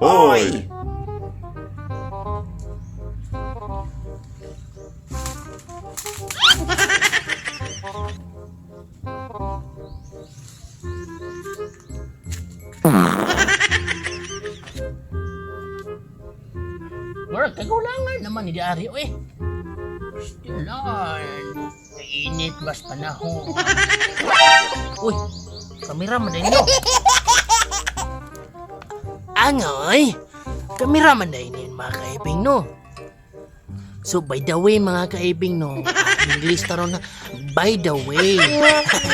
Hoy! Murag kagulangan naman ni Diaryo eh. Still on. Kainit bas panahon. Uy, kamera man no. Angoy, kamera man din yun mga kaibing no. So by the way mga kaibing no, English taron na by the way.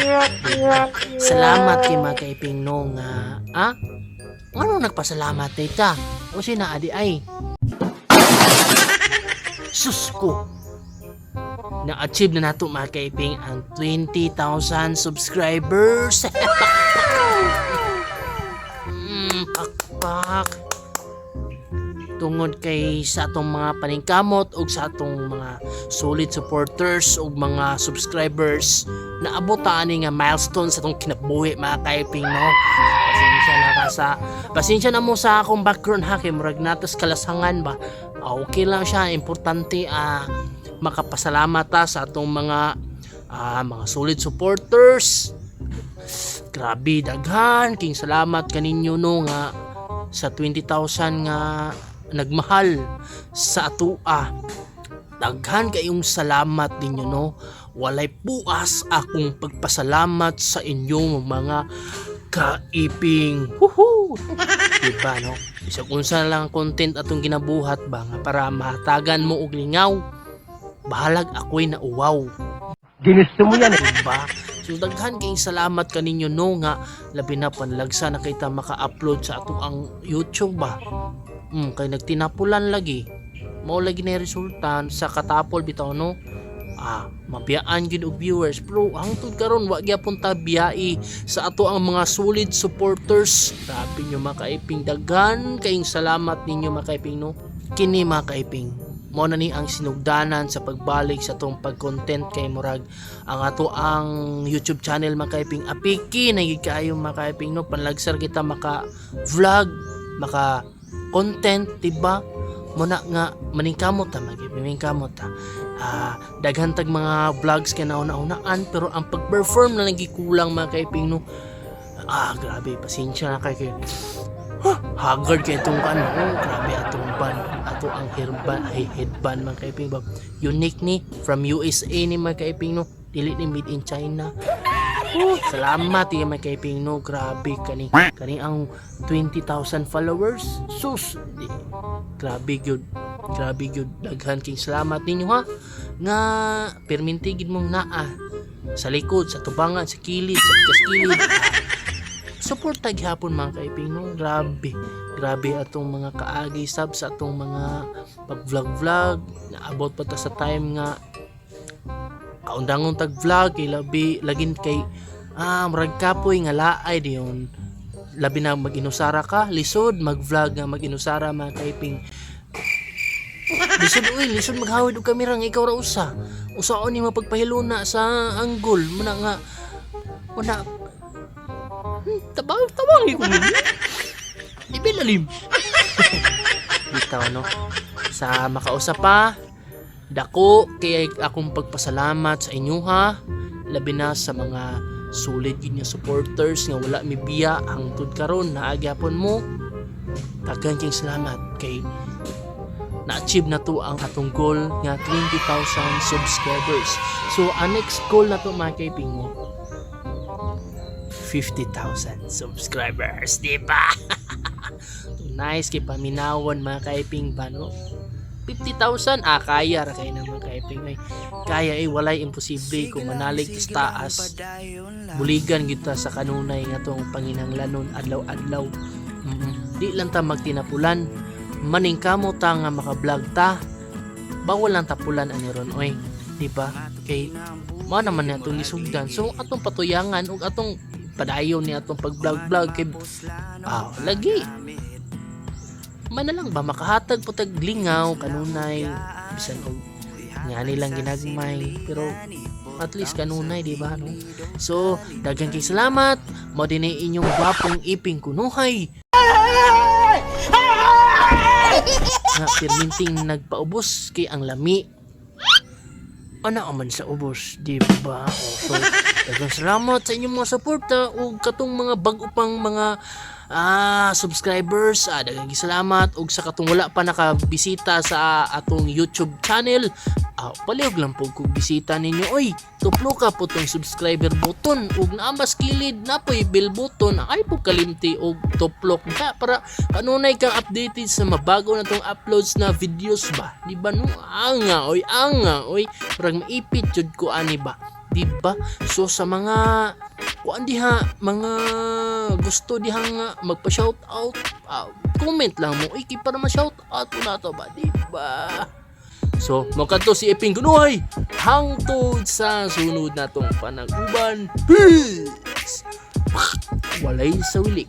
Salamat kay mga kaibing no nga ah ano nagpasalamat data? O sina adi ay? Sus ko! Na-achieve na nato mga kaiping ang 20,000 subscribers. mm, pakpak. Tungod kay sa atong mga paningkamot ug sa atong mga solid supporters ug mga subscribers naabot ta ani nga milestone sa atong kinabuhi mga kaiping no. Pasensya na ka sa pasensya na mo sa akong background ha kay murag natas kalasangan ba. Ah, okay lang siya importante ah makapasalamat ta sa atong mga ah, mga solid supporters. Grabe daghan king salamat kaninyo no nga sa 20,000 nga nagmahal sa atua. Daghan kayong salamat ninyo no. Walay puas akong pagpasalamat sa inyo mga kaiping. Woohoo! diba no? Isang unsa lang ang content atong ginabuhat ba nga para mahatagan mo og lingaw. Bahalag ako'y nauwaw. Ginusto mo yan eh. Diba? So daghan kayong salamat kaninyo no nga labi na panlagsa na kita maka-upload sa ato ang YouTube ba. Mm, kay nagtinapulan lagi. Mao lagi na resulta sa katapol bitaw no. Ah, mabiyaan gid og viewers pero hangtod karon wa gyapon ta biyai sa ato ang mga solid supporters. Grabe nyo mga kaiping daghan kayong salamat ninyo mga kaiping no. Kini mga mo na ni ang sinugdanan sa pagbalik sa tong pag-content kay Murag. Ang ato ang YouTube channel makaiping apiki na gid makaiping no? Panlagsar kita maka vlog maka content diba? Mo na nga maningkamot ta magipimingkamot ta. Ah daghan tag mga vlogs kay nauna-unaan pero ang pag-perform na nagikulang mga kaiping no? Ah grabe pasensya na kay Huh, haggard kay itong kan oh, grabe atong ban ato ang hairban ay headband mga kaiping. Ba unique ni from USA ni mga kaiping no? Dili ni made in China. Oh, salamat yung mga kaiping no? Grabe kani kani ang 20,000 followers. Sus grabe gyud grabe gyud daghan king. Salamat ninyo ha? Nga permintigid mong naa sa likod sa tubangan sa kilid sa kaskilid support tag hapon mga kaiping no? Grabe. Grabe atong mga kaagi sab sa atong mga pag vlog vlog naabot pa ta sa time nga kaundangon tag vlog kay labi lagin kay ah murag kapoy nga laay diyon. Labi na mag-inusara ka lisod mag vlog nga mag-inusara mga kaiping lisod uy lisod maghawid og kamera nga ikaw ra usa. Usaon ni mapagpahiluna sa angle muna nga muna tabang tabang ko ninyo. Di lalim. Bitaw no. Sa makausap pa, dako kay akong pagpasalamat sa inyo ha. Labi na sa mga solid yun yung supporters nga wala mi biya hangtod karon naagyapon mo. Daghan kayong salamat kay na-achieve na to ang atong goal nga 20,000 subscribers. So, ang next goal na to mga kaiping mo, 50,000 subscribers, di ba? nice kay paminawon mga kaiping ba no? 50,000 ah kaya ra kay naman kaiping ay. Kaya eh walay imposible kung manalig is taas buligan kita sa kanunay nga tong panginanglanon adlaw-adlaw. Mm di lang ta magtinapulan. Maning kamo ta nga maka-vlog ta bawal lang tapulan ani ron oy. Di ba? Kay mo naman na itong isugdan so atong patuyangan ug atong padayon ni atong pag-vlog-vlog kay ah, lagi man lang ba makahatag po tag lingaw kanunay bisan og nga nilang ginagmay pero At least kanunay, di ba? No? So, daghang kay salamat. Mo din inyong gwapong iping kunuhay. Nga perminting nagpaubos kay ang lami. Ana man sa ubos, di ba? O, So, daghang salamat sa inyong mga suporta o katong mga bag pang mga ah subscribers. Ah daghang salamat. Ug sa katong wala pa nakabisita sa atong YouTube channel ah palihog lang po kung bisita ninyo. Oy tuplo ka po tong subscriber button. Ug naa mas kilid na po'y bell button. Ay po kalimti og tuplok ka. Para kanunay kang updated sa mabago na tong uploads na videos ba? Di ba no? Anga oy anga oy. Parang maipit jud ko ani ba di ba so sa mga kuan diha mga gusto diha nga magpa shout out ah, comment lang mo iki para ma shout out ko na to ba di ba So, makato si Eping Kunuhay hangtod sa sunod na tong panag-uban. Peace! Walay sa wilik.